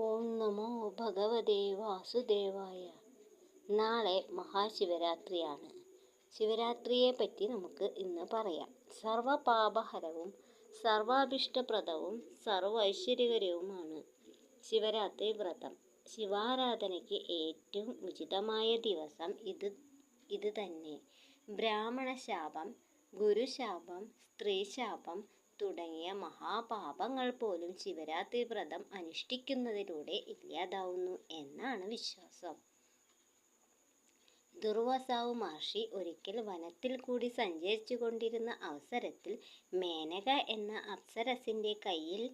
ഓം നമോ ഭഗവതേ വാസുദേവായ. നാളെ മഹാശിവരാത്രിയാണ്. ശിവരാത്രിയെ പറ്റി നമുക്ക് ഇന്ന് പറയാം. സർവപാപഹരവും സർവാഭിഷ്ടപ്രദവും സർവ ഐശ്വര്യകരവുമാണ് ശിവരാത്രി വ്രതം. ശിവാരാധനയ്ക്ക് ഏറ്റവും ഉചിതമായ ദിവസം ഇത് ഇത് തന്നെ. ബ്രാഹ്മണശാപം ഗുരുശാപം സ്ത്രീശാപം തുടങ്ങിയ മഹാപാപങ്ങൾ പോലും ശിവരാത്രി വ്രതം അനുഷ്ഠിക്കുന്നതിലൂടെ ഇല്ലാതാവുന്നു എന്നാണ് വിശ്വാസം. ദുർവാസാവ് മഹർഷി ഒരിക്കൽ വനത്തിൽ കൂടി സഞ്ചരിച്ചു കൊണ്ടിരുന്ന അവസരത്തിൽ മേനക എന്ന അപ്സരസിന്റെ കയ്യിൽ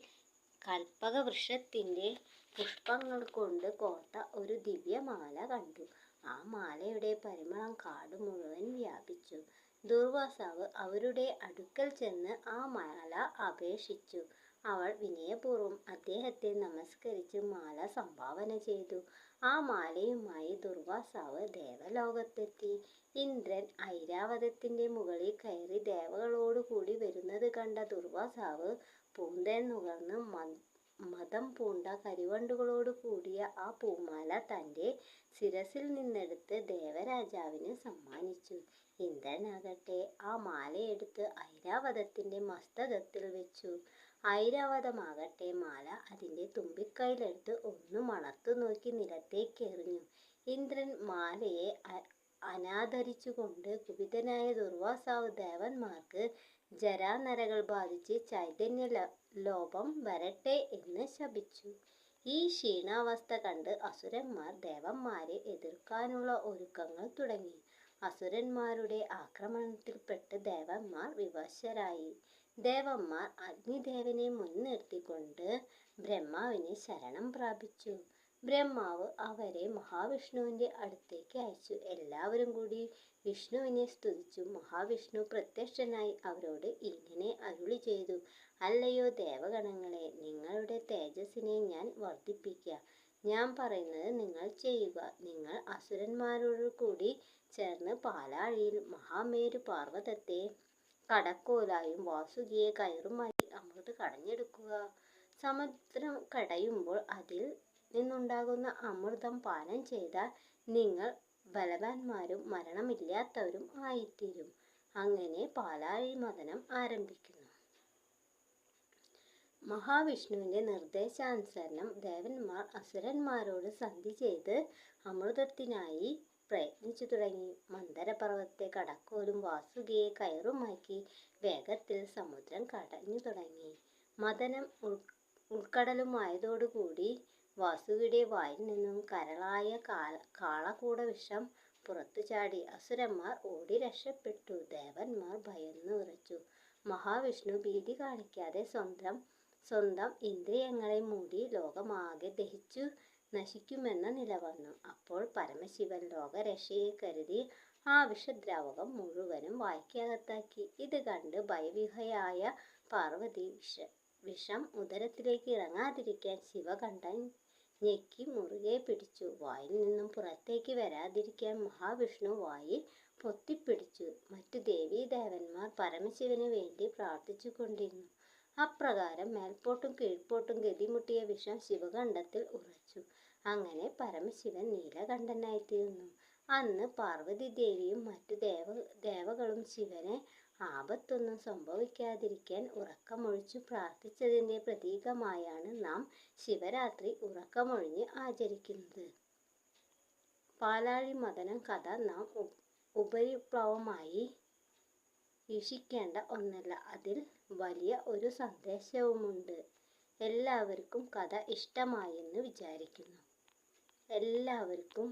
കൽപ്പകവൃക്ഷത്തിന്റെ പുഷ്പങ്ങൾ കൊണ്ട് കോർത്ത ഒരു ദിവ്യമാല കണ്ടു. ആ മാലയുടെ പരിമളം കാട് മുഴുവൻ വ്യാപിച്ചു. ദുർവാസാവ് അവരുടെ അടുക്കൽ ചെന്ന് ആ മാല അപേക്ഷിച്ചു. അവൾ വിനയപൂർവം അദ്ദേഹത്തെ നമസ്കരിച്ച് മാല സംഭാവന ചെയ്തു. ആ മാലയുമായി ദുർവാസാവ് ദേവലോകത്തെത്തി. ഇന്ദ്രൻ ഐരാവതത്തിന്റെ മുകളിൽ കയറി ദേവകളോടുകൂടി വരുന്നത് കണ്ട ദുർവാസാവ് പൂന്തേൻ നുകർന്ന് മതം പൂണ്ട കരിവണ്ടുകളോട് കൂടിയ ആ പൂമാല തന്റെ ശിരസിൽ നിന്നെടുത്ത് ദേവരാജാവിന് സമ്മാനിച്ചു. ഇന്ദ്രനാകട്ടെ ആ മാലയെടുത്ത് ഐരാവതത്തിന്റെ മസ്തകത്തിൽ വെച്ചു. ഐരാവതമാകട്ടെ മാല അതിന്റെ തുമ്പിക്കൈയിലെടുത്ത് ഒന്ന് മണത്തു നോക്കി നിലത്തേക്ക് എറിഞ്ഞു. ഇന്ദ്രൻ മാലയെ അനാദരിച്ചുകൊണ്ട് കുപിതനായ ദുർവാസാവ് ദേവന്മാർക്ക് ജരാനരകൾ ബാധിച്ച് ചൈതന്യ ലോപം വരട്ടെ എന്ന് ശപിച്ചു. ഈ ക്ഷീണാവസ്ഥ കണ്ട് അസുരന്മാർ ദേവന്മാരെ എതിർക്കാനുള്ള ഒരുക്കങ്ങൾ തുടങ്ങി. അസുരന്മാരുടെ ആക്രമണത്തിൽപ്പെട്ട് ദേവന്മാർ വിവശരായി. ദേവന്മാർ അഗ്നിദേവനെ മുൻനിർത്തിക്കൊണ്ട് ബ്രഹ്മാവിനെ ശരണം പ്രാപിച്ചു. ബ്രഹ്മാവ് അവരെ മഹാവിഷ്ണുവിന്റെ അടുത്തേക്ക് അയച്ചു. എല്ലാവരും കൂടി വിഷ്ണുവിനെ സ്തുതിച്ചു. മഹാവിഷ്ണു പ്രത്യക്ഷനായി അവരോട് ഇങ്ങനെ അരുളി ചെയ്തു. അല്ലയോ ദേവഗണങ്ങളെ നിങ്ങളുടെ തേജസ്സിനെ ഞാൻ വർദ്ധിപ്പിക്കുക ഞാൻ പറയുന്നത് നിങ്ങൾ ചെയ്യുക. നിങ്ങൾ അസുരന്മാരോട് കൂടി ചേർന്ന് പാലാഴിയിൽ മഹാമേരു പാർവതത്തെ കടക്കോലായും വാസുകിയെ കയറുമായി അമൃത് കടഞ്ഞെടുക്കുക. സമുദ്രം കടയുമ്പോൾ അതിൽ നിന്നുണ്ടാകുന്ന അമൃതം പാനം ചെയ്താൽ നിങ്ങൾ ബലവാന്മാരും മരണമില്ലാത്തവരും ആയിത്തീരും. അങ്ങനെ പാലാഴി മതനം ആരംഭിക്കുന്നു. മഹാവിഷ്ണുവിന്റെ നിർദ്ദേശാനുസരണം ദേവന്മാർ അസുരന്മാരോട് സന്ധി ചെയ്ത് അമൃതത്തിനായി പ്രയത്നിച്ചു തുടങ്ങി. മന്ദരപർവത്തെ കടക്കോലും വാസുകിയെ കയറുമാക്കി വേഗത്തിൽ സമുദ്രം കടഞ്ഞു തുടങ്ങി. മദനം ഉൾ ഉൾക്കടലുമായതോടുകൂടി വാസുകിയുടെ വായിൽ നിന്നും കരളായ കാള കാളകൂട വിഷം പുറത്തു ചാടി അസുരന്മാർ ഓടി രക്ഷപ്പെട്ടു. ദേവന്മാർ ഭയന്നു വിറച്ചു മഹാവിഷ്ണു ഭീതി കാണിക്കാതെ സ്വന്തം സ്വന്തം ഇന്ദ്രിയങ്ങളെ മൂടി ലോകമാകെ ദഹിച്ചു നശിക്കുമെന്ന നില വന്നു അപ്പോൾ പരമശിവൻ ലോകരക്ഷയെ കരുതി ആ വിഷദ്രാവകം മുഴുവനും വായ്ക്കകത്താക്കി. ഇത് കണ്ട് ഭയവിഹയായ പാർവതി വിഷ വിഷം ഉദരത്തിലേക്ക് ഇറങ്ങാതിരിക്കാൻ ശിവകണ്ഠൻ ഞെക്കി മുറുകെ പിടിച്ചു. വായിൽ നിന്നും പുറത്തേക്ക് വരാതിരിക്കാൻ മഹാവിഷ്ണു വായിൽ പൊത്തിപ്പിടിച്ചു. മറ്റു ദേവീദേവന്മാർ പരമശിവന് വേണ്ടി പ്രാർത്ഥിച്ചു കൊണ്ടിരുന്നു. അപ്രകാരം മേൽപോട്ടും കീഴ്പോട്ടും ഗതിമുട്ടിയ വിഷം ശിവകണ്ഠത്തിൽ ഉറച്ചു. അങ്ങനെ പരമശിവൻ നീലകണ്ഠനായിത്തീർന്നു അന്ന് പാർവതി ദേവിയും മറ്റു ദേവ ദേവകളും ശിവനെ ആപത്തൊന്നും സംഭവിക്കാതിരിക്കാൻ ഉറക്കമൊഴിച്ചു പ്രാർത്ഥിച്ചതിന്റെ പ്രതീകമായാണ് നാം ശിവരാത്രി ഉറക്കമൊഴിഞ്ഞ് ആചരിക്കുന്നത്. പാലാഴി മദനം കഥ നാം ഉപരിപ്ലവമായി വീക്ഷിക്കേണ്ട ഒന്നല്ല. അതിൽ വലിയ ഒരു സന്ദേശവുമുണ്ട്. എല്ലാവർക്കും കഥ ഇഷ്ടമായെന്ന് വിചാരിക്കുന്നു. എല്ലാവർക്കും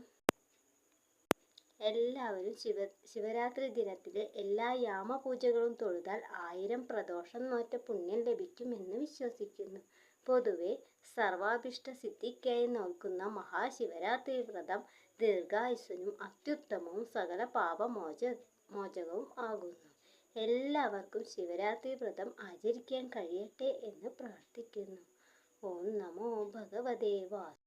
എല്ലാവരും ശിവ ശിവരാത്രി ദിനത്തിൽ എല്ലാ യാമപൂജകളും തൊഴുതാൽ ആയിരം പ്രദോഷം നോറ്റ പുണ്യം ലഭിക്കുമെന്ന് വിശ്വസിക്കുന്നു. പൊതുവെ സർവാഭിഷ്ട സിദ്ധിക്കായി നോക്കുന്ന മഹാശിവരാത്രി വ്രതം ദീർഘായുസ്സനും അത്യുത്തമവും സകല പാപമോച മോചകവും ആകുന്നു. എല്ലാവർക്കും ശിവരാത്രി വ്രതം ആചരിക്കാൻ കഴിയട്ടെ എന്ന് പ്രാർത്ഥിക്കുന്നു. ഓം നമോ ഭഗവതേ വാസു